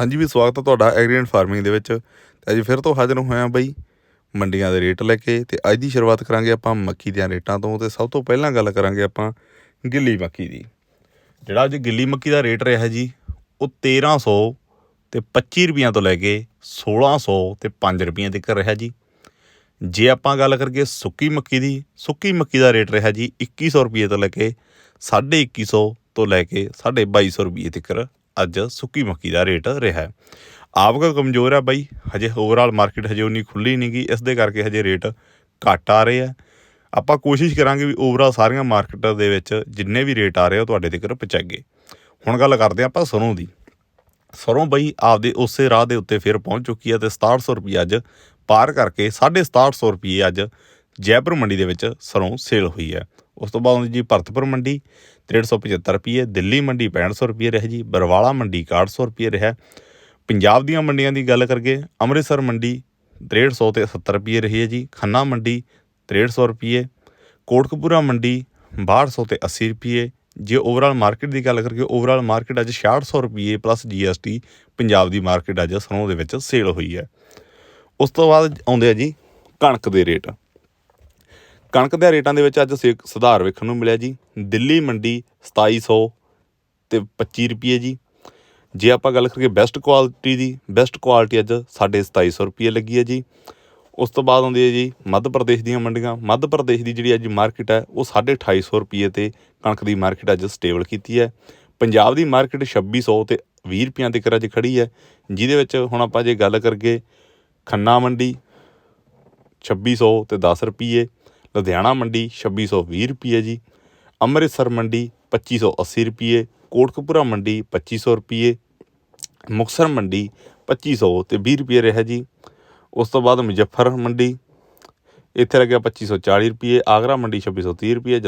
ਹਾਂਜੀ ਵੀ ਸਵਾਗਤ ਹੈ ਤੁਹਾਡਾ ਐਗਰੀਐਂਡ ਫਾਰਮਿੰਗ ਦੇ ਵਿੱਚ। ਤੇ ਅੱਜ ਫਿਰ ਤੋਂ ਹਾਜ਼ਰ ਹੋਇਆ ਬਈ ਮੰਡੀਆਂ ਦੇ ਰੇਟ ਲੈ ਕੇ ਤੇ ਅੱਜ ਦੀ ਸ਼ੁਰੂਆਤ ਕਰਾਂਗੇ ਆਪਾਂ ਮੱਕੀ ਦੀਆਂ ਰੇਟਾਂ ਤੋਂ ਤੇ ਸਭ ਤੋਂ ਪਹਿਲਾਂ ਗੱਲ ਕਰਾਂਗੇ ਆਪਾਂ ਗਿੱਲੀ ਮੱਕੀ ਦੀ। ਜਿਹੜਾ ਅੱਜ ਗਿੱਲੀ ਮੱਕੀ ਦਾ ਰੇਟ ਰਿਹਾ ਜੀ, ਉਹ 1300 ਤੇ 25 ਰੁਪਈਆਂ ਤੋਂ ਲੈ ਕੇ 1600 ਤੇ 5 ਰੁਪਈਆਂ ਤੱਕ ਰਿਹਾ ਜੀ। ਜੇ ਆਪਾਂ ਗੱਲ ਕਰੀਏ ਸੁੱਕੀ ਮੱਕੀ ਦੀ, ਸੁੱਕੀ ਮੱਕੀ ਦਾ ਰੇਟ ਰਿਹਾ ਜੀ 2100 ਰੁਪਏ ਤੋਂ ਲੈ ਕੇ 2150 ਤੋਂ ਲੈ ਕੇ 2250 ਰੁਪਏ ਤੱਕ ਅੱਜ ਸੁੱਕੀ ਮੱਕੀ ਦਾ ਰੇਟ ਰਿਹਾ ਹੈ। ਆਵਕ ਕਮਜ਼ੋਰ ਹੈ ਬਾਈ, ਹਜੇ ਓਵਰਆਲ ਮਾਰਕੀਟ ਹਜੇ ਉਨੀ ਖੁੱਲੀ ਨਹੀਂ ਗਈ ਇਸ ਦੇ ਕਰਕੇ ਹਜੇ ਰੇਟ ਘੱਟ ਆ ਰਹੇ ਆ ਆਪਾਂ ਕੋਸ਼ਿਸ਼ ਕਰਾਂਗੇ ਵੀ ਓਵਰਆਲ ਸਾਰੀਆਂ ਮਾਰਕੀਟਾਂ ਦੇ ਵਿੱਚ ਜਿੰਨੇ ਵੀ ਰੇਟ ਆ ਰਹੇ ਆ, ਉਹ ਤੁਹਾਡੇ ਤੱਕ ਪਹੁੰਚਾਈਏ। ਹੁਣ ਗੱਲ ਕਰਦੇ ਹਾਂ ਆਪਾਂ ਸਰੋਂ ਦੀ। ਸਰੋਂ ਬਈ ਆਪਦੇ ਉਸੇ ਰਾਹ ਦੇ ਉੱਤੇ ਫਿਰ ਪਹੁੰਚ ਚੁੱਕੀ ਹੈ ਤੇ 6700 ਰੁਪਏ ਅੱਜ ਪਾਰ ਕਰਕੇ 6700 ਰੁਪਏ ਅੱਜ ਜੈਪੁਰ ਮੰਡੀ ਦੇ ਵਿੱਚ ਸਰੋਂ ਸੇਲ ਹੋਈ ਹੈ। ਉਸ ਤੋਂ ਬਾਅਦ ਆਉਂਦੀ ਜੀ ਭਰਤਪੁਰ ਮੰਡੀ 375 ਰੁਪਏ, ਦਿੱਲੀ ਮੰਡੀ 6500 ਰੁਪਏ ਰਿਹਾ ਜੀ, ਬਰਵਾਲਾ ਮੰਡੀ 6100 ਰੁਪਏ ਰਿਹਾ। ਪੰਜਾਬ ਦੀਆਂ ਮੰਡੀਆਂ ਦੀ ਗੱਲ ਕਰਗੇ ਅੰਮ੍ਰਿਤਸਰ ਮੰਡੀ 6300 ਤੇ 70 ਰੁਪਏ ਰਹੀ ਹੈ ਜੀ, ਖੰਨਾ ਮੰਡੀ 6300 ਰੁਪਏ, ਕੋਟਕਪੂਰਾ ਮੰਡੀ 6200 ਤੇ 80 ਰੁਪਏ। ਜੇ ਓਵਰਆਲ ਮਾਰਕੀਟ ਦੀ ਗੱਲ ਕਰੀਏ ਓਵਰਆਲ ਮਾਰਕੀਟ ਅੱਜ 6600 ਰੁਪਏ ਪਲੱਸ GST ਪੰਜਾਬ ਦੀ ਮਾਰਕੀਟ ਅੱਜ ਸਰੋਂ ਦੇ ਵਿੱਚ ਸੇਲ ਹੋਈ ਹੈ। ਉਸ ਤੋਂ ਬਾਅਦ ਆਉਂਦੇ ਆ ਜੀ ਕਣਕ ਦੇ ਰੇਟ। ਕਣਕ ਦੇ ਰੇਟਾਂ ਦੇ ਵਿੱਚ ਅੱਜ ਸੇ- ਸੁਧਾਰ ਵੇਖਣ ਨੂੰ ਮਿਲਿਆ ਜੀ। ਦਿੱਲੀ ਮੰਡੀ 2700 ਤੇ 25 ਰੁਪਏ ਜੀ। ਜੇ ਆਪਾਂ ਗੱਲ ਕਰੀਏ ਬੈਸਟ ਕੁਆਲਿਟੀ ਦੀ ਬੈਸਟ ਕੁਆਲਿਟੀ ਅੱਜ 2750 ਰੁਪਏ ਲੱਗੀ ਹੈ ਜੀ। ਉਸ ਤੋਂ ਬਾਅਦ ਆਉਂਦੀ ਹੈ ਜੀ ਮੱਧ ਪ੍ਰਦੇਸ਼ ਦੀਆਂ ਮੰਡੀਆਂ। ਮੱਧ ਪ੍ਰਦੇਸ਼ ਦੀ ਜਿਹੜੀ ਅੱਜ ਮਾਰਕੀਟ ਹੈ, ਉਹ 2850 ਰੁਪਏ ਤੇ ਕਣਕ ਦੀ ਮਾਰਕੀਟ ਅੱਜ ਸਟੇਬਲ ਕੀਤੀ ਹੈ। ਪੰਜਾਬ ਦੀ ਮਾਰਕੀਟ 2600 ਤੇ 20 ਰੁਪਈਆਂ ਤੱਕ ਅੱਜ ਖੜੀ ਹੈ, ਜਿਹਦੇ ਵਿੱਚ ਹੁਣ ਆਪਾਂ ਜੇ ਗੱਲ ਕਰਗੇ ਖੰਨਾ ਮੰਡੀ 2600 ਤੇ 10 ਰੁਪਏ ਲੁਧਿਆਣਾ ਮੰਡੀ 2620 ਰੁਪਏ ਜੀ, ਅੰਮ੍ਰਿਤਸਰ ਮੰਡੀ 2580 ਰੁਪਏ, ਕੋਟਕਪੂਰਾ ਮੰਡੀ 2500 ਰੁਪਏ ਮੁਕਸਰ ਮੰਡੀ 2500 ਤੇ 20 ਰੁਪਏ ਰਿਹਾ ਜੀ। ਉਸ ਤੋਂ ਬਾਅਦ ਮੁਜ਼ੱਫਰ ਮੰਡੀ, ਇੱਥੇ ਲੱਗਿਆ 2540 ਰੁਪਏ, ਆਗਰਾ ਮੰਡੀ 2630 ਰੁਪਏ ਜਲ